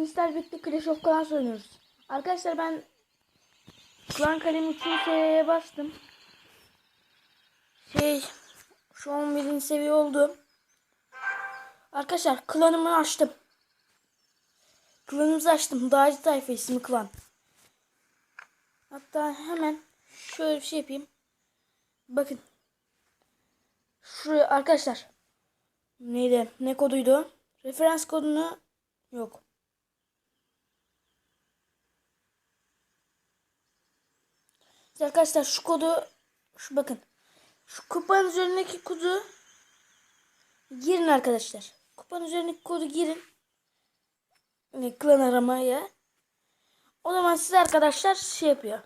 Sizlerle birlikte Clash of Clans oynuyoruz. Arkadaşlar ben Klan kalemi 3. seviyeye bastım. Şey şu an 11. seviye oldu. Arkadaşlar klanımı açtım. Klanımızı açtım. Dağcı tayfa ismi klan. Hatta hemen şöyle bir şey yapayım. Bakın. Şu arkadaşlar. Neydi? Ne koduydu? Referans kodunu yok. Arkadaşlar şu kodu şu bakın. Şu kupanın üzerindeki kodu girin arkadaşlar. Kupanın üzerindeki kodu girin. Yani klan aramaya. O zaman siz arkadaşlar şey yapıyor.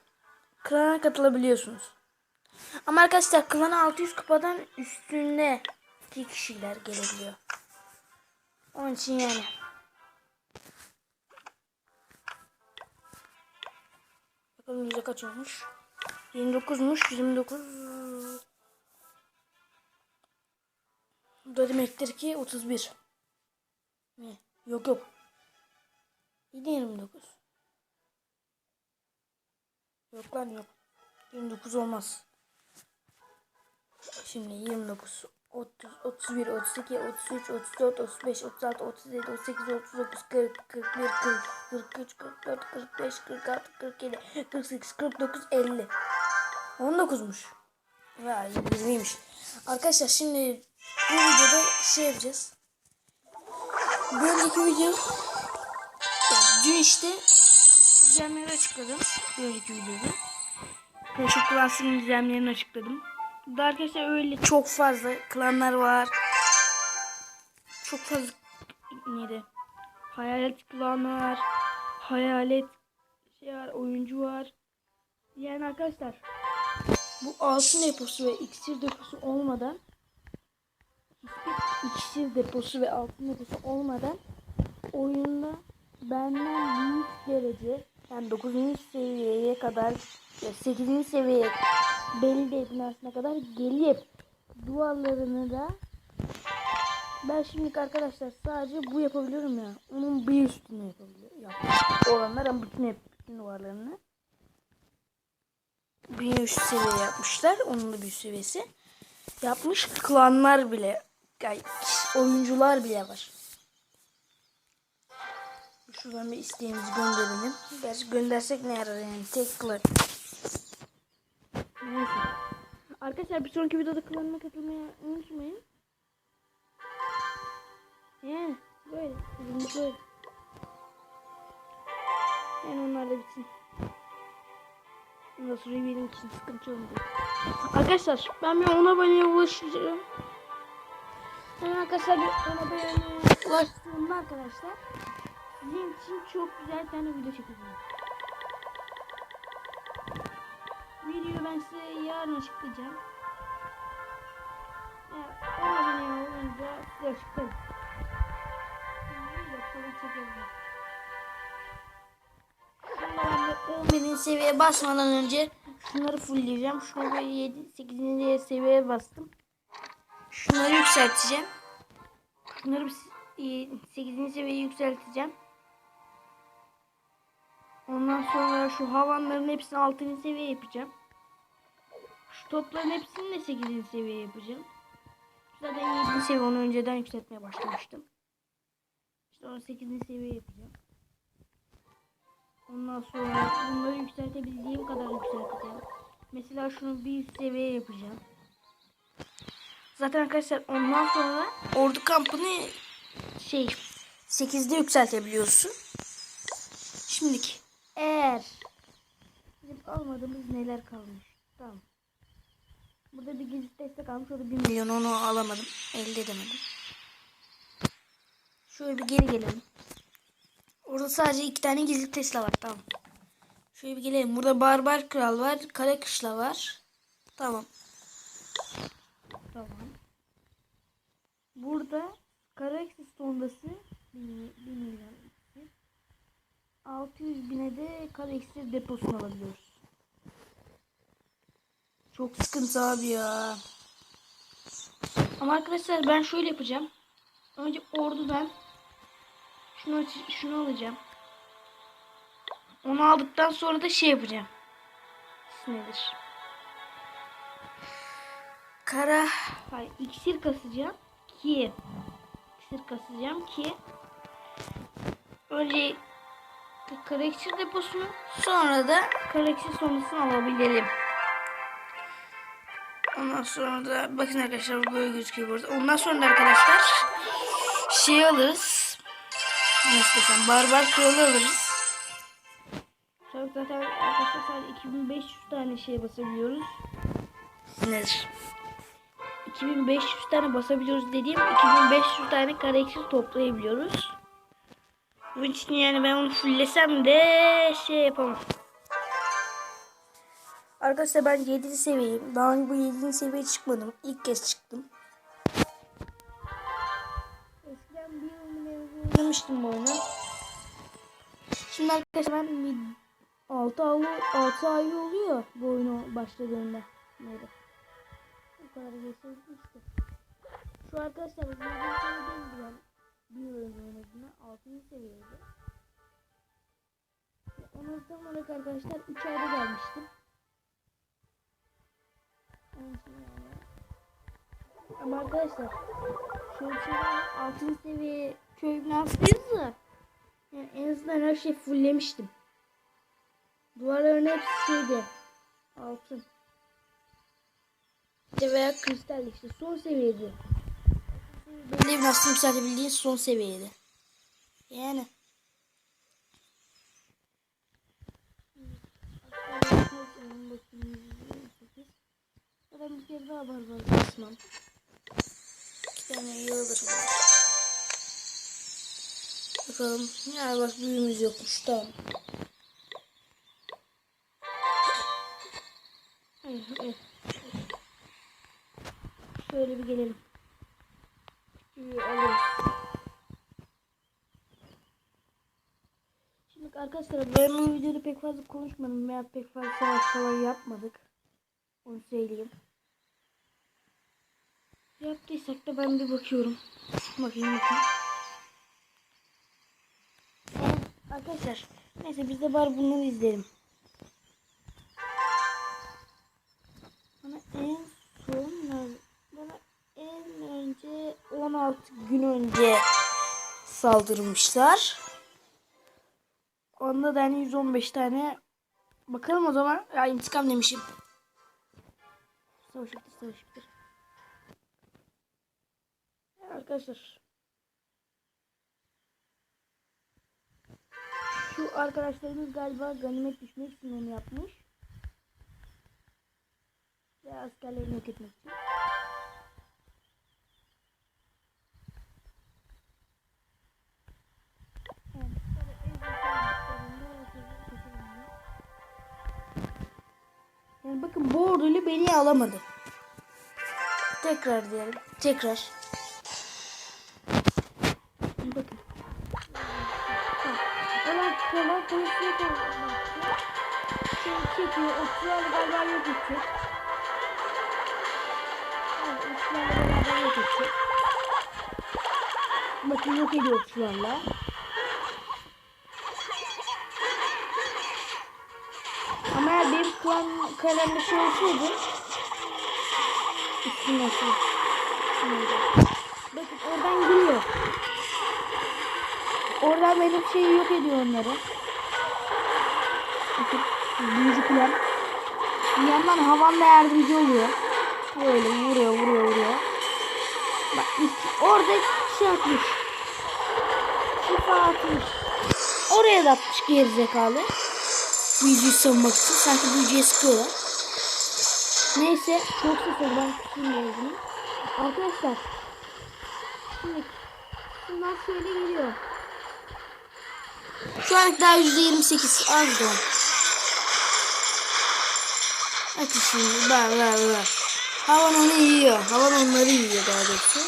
Klana katılabiliyorsunuz. Ama arkadaşlar klana 600 kupadan üstünde kişiler gelebiliyor. Onun için yani. Bakalım yüzde kaç olmuş. 29'muş. 29. Bu da demektir ki 31. Ne? Yok yok. Yine 29. Yok lan yok. 29 olmaz. Şimdi 29, 30, 31, 32, 33, 34, 35, 36, 37, 38, 39, 40, 41, 40, 43, 44, 45, 46, 47, 48, 49, 50. 19'muş. Ya 20'ymiş. Arkadaşlar şimdi bu videoda şey yapacağız. Bir önceki video dün işte düzenleri açıkladım. Bir önceki videoda. Clash Clans'ın düzenlerini açıkladım. Burada arkadaşlar öyle çok fazla klanlar var. Çok fazla neydi? Hayalet klan var. Hayalet şey var, oyuncu var. Yani arkadaşlar bu altın deposu ve iksir deposu olmadan hiçbir iksir deposu ve altın deposu olmadan oyunda benden büyük derece yani 9. seviyeye kadar 8. seviyeye belli de binasına kadar gelip duvarlarını da ben şimdi arkadaşlar sadece bu yapabiliyorum ya. Onun bir üstünü yapabiliyorum. Yap. Olanlar ama bütün hep bütün duvarlarını bir üst seviye yapmışlar. Onun da bir seviyesi. Yapmış klanlar bile yani oyuncular bile var. Şuradan bir isteğimizi gönderelim. Gerçi göndersek ne yarar yani tek klan. Neyse. Arkadaşlar bir sonraki videoda klanıma katılmayı unutmayın. Yani böyle. Böyle. Yani onlar da bitsin. Sonra benim için sıkıntı olmayacak. Arkadaşlar ben bir 10 aboneye ulaşacağım. Yani arkadaşlar bir 10 aboneye ulaştığımda arkadaşlar sizin için çok güzel bir tane video çekeceğim. Videoyu ben size yarın açıklayacağım. Ya, o abone olunca size. Şimdi ben de 11. seviyeye basmadan önce şunları fullleyeceğim. Böyle 7, 8. seviyeye bastım. Şunları yükselteceğim. Şunları 8. seviyeye yükselteceğim. Ondan sonra şu havanların hepsini 6. seviye yapacağım. Şu topların hepsini de 8. seviye yapacağım. Zaten 7. seviye onu önceden yükseltmeye başlamıştım. İşte onu 8. seviye yapacağım. Ondan sonra bunları yükseltebildiğim kadar yükselteceğim. Mesela şunu bir seviye yapacağım. Zaten arkadaşlar ondan sonra ordu kampını şey 8'de yükseltebiliyorsun. Şimdiki eğer bizim almadığımız neler kalmış. Tamam. Burada bir gizli destek almış. O da 1 milyon onu alamadım. Elde edemedim. Şöyle bir geri gelelim. Orada sadece iki tane gizli Tesla var. Tamam. Şöyle bir gelelim. Burada Barbar Kral var. Kara Kışla var. Tamam. Tamam. Burada Karaxis sondası 1 milyon 600 bine de Karaxis deposunu alabiliyoruz. Çok sıkıntı abi ya. Ama arkadaşlar ben şöyle yapacağım. Önce ordudan Şunu, şunu alacağım. Onu aldıktan sonra da şey yapacağım. Nedir? Kara. Hayır, iksir kasacağım ki. İksir kasacağım ki. Önce kara iksir deposunu sonra da kara iksir sonrasını alabilelim. Ondan sonra da bakın arkadaşlar böyle gözüküyor burada. Ondan sonra da arkadaşlar şey alırız. Nasıl desem barbar kralı alırız. An zaten arkadaşlar sadece 2500 tane şey basabiliyoruz. Nedir? 2500 tane basabiliyoruz dediğim 2500 tane eksi toplayabiliyoruz. Bunun için yani ben onu fulllesem de şey yapamam. Arkadaşlar ben 7. seviyeyim. Daha önce bu 7. seviyeye çıkmadım. İlk kez çıktım. Oynamıştım bu oyunu. Şimdi arkadaşlar ben bir 6 ay, 6 ay oluyor bu oyunu başladığında. Neydi? O kadar geçti işte. Şu arkadaşlar bu 7. seviyedeydi ben. Bir önce oynadığımda 6. seviyeydi. Ondan olarak arkadaşlar 3 ayda gelmiştim. Ama arkadaşlar var. 6. seviye köy binasıyız da yani en azından her şeyi fulllemiştim. Duvarların hepsi şeydi. Altın. İşte veya kristal işte son seviyeydi. Belli bir aslında yükseltebildiğin son seviyeydi. Yani. Ben bir kere daha barbar basmam. Tane iyi alırım. Bakalım. Ya bak büyüğümüz yokmuş. Tamam. Şöyle bir gelelim. Alırız. Şimdi arkadaşlar ben bu videoda pek fazla konuşmadım veya pek fazla savaş falan yapmadık. Onu söyleyeyim. Yaptıysak da ben bir bakıyorum. Bakayım bakayım. Evet, arkadaşlar neyse biz de bari bunları izleyelim. Bana en son bana en önce 16 gün önce saldırmışlar. Onda da hani 115 tane bakalım o zaman. Ya intikam demişim. Savaş bitir, savaş bitir. Ya Arkadaşlar. Şu arkadaşlarımız galiba ganimet düşmek için onu yapmış. Ve askerlerini yok etmek için. Yani bakın bu orduyla beni alamadı. Tekrar diyelim. Tekrar. Olan olan konuşuyor Şey çekiyor. Okçularla beraber yok edecek. Evet, okçularla beraber yok edecek. Bakın yok ediyor okçularla. Ama eğer benim klan kalemde şey olsaydı? İsmi neydi? Bakın oradan giriyor. Oradan benim şeyi yok ediyor onları. Bakın büyücü klan. Bir yandan havanla yardımcı oluyor. Böyle vuruyor vuruyor vuruyor. Bak ilk- orada şey atmış. Şifa atmış. Oraya da atmış gerizekalı. Büyücüyü savunmak için. Sanki büyücüye sıkıyorlar. Neyse. Çok sıfır ben mevzunu. Arkadaşlar. Şimdi. Bunlar şöyle geliyor. Şu an daha %28 az da. Bakın şimdi bak bak bak. Havan onu yiyor. Havan onları yiyor daha doğrusu.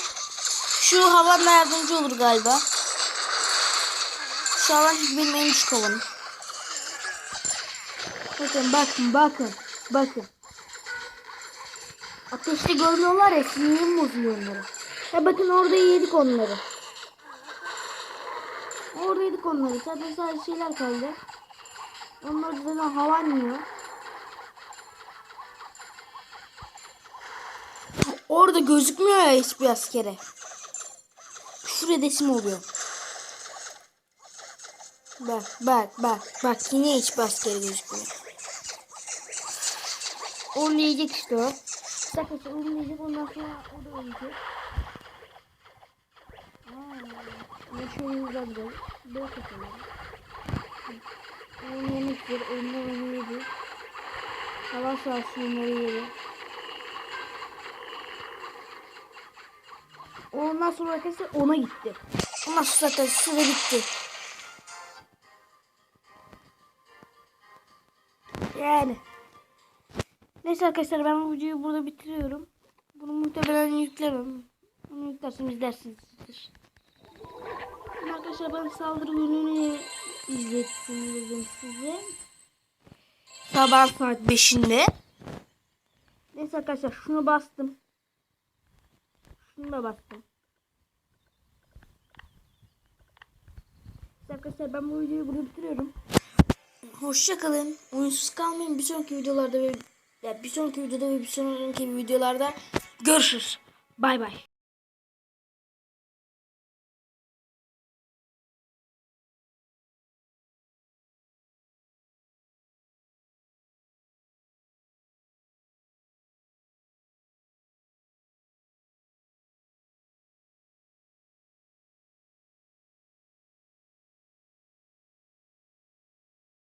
Şu havanla yardımcı olur galiba. Şu havan çünkü benim en havanım. Bakın bakın bakın. Bakın. Ateşte görmüyorlar ya sinirim bozuyor onları. Ya bakın orada yedik onları. Oradaydık onları. Zaten sadece şeyler kaldı. Onlar zaten havanmıyor. Orada gözükmüyor ya hiçbir askere. Küfür edesim oluyor. Bak bak bak bak yine hiçbir askere gözükmüyor. Onu yiyecek işte o. Sakın onu yiyecek ondan sonra o da ölecek. Aa, şöyle uzatacağız. Böyle yemektir. Onlar onu yedi. Hava sahası onları yedi. Ondan sonra arkadaşlar ona gitti. Ondan sonra zaten süre bitti. Yani. Neyse arkadaşlar ben bu videoyu burada bitiriyorum. Bunu muhtemelen yüklemem. Bunu yüklersem izlersiniz. Arkadaşlar ben saldırı gününü izlettim dedim size. Sabah saat 5'inde. Neyse arkadaşlar şunu bastım. Şunu da bastım. Neyse Arkadaşlar ben bu videoyu burada bitiriyorum. Hoşçakalın. Oyunsuz kalmayın. Bir sonraki videolarda ve ya bir sonraki videoda ve bir sonraki videolarda görüşürüz. Bay bay.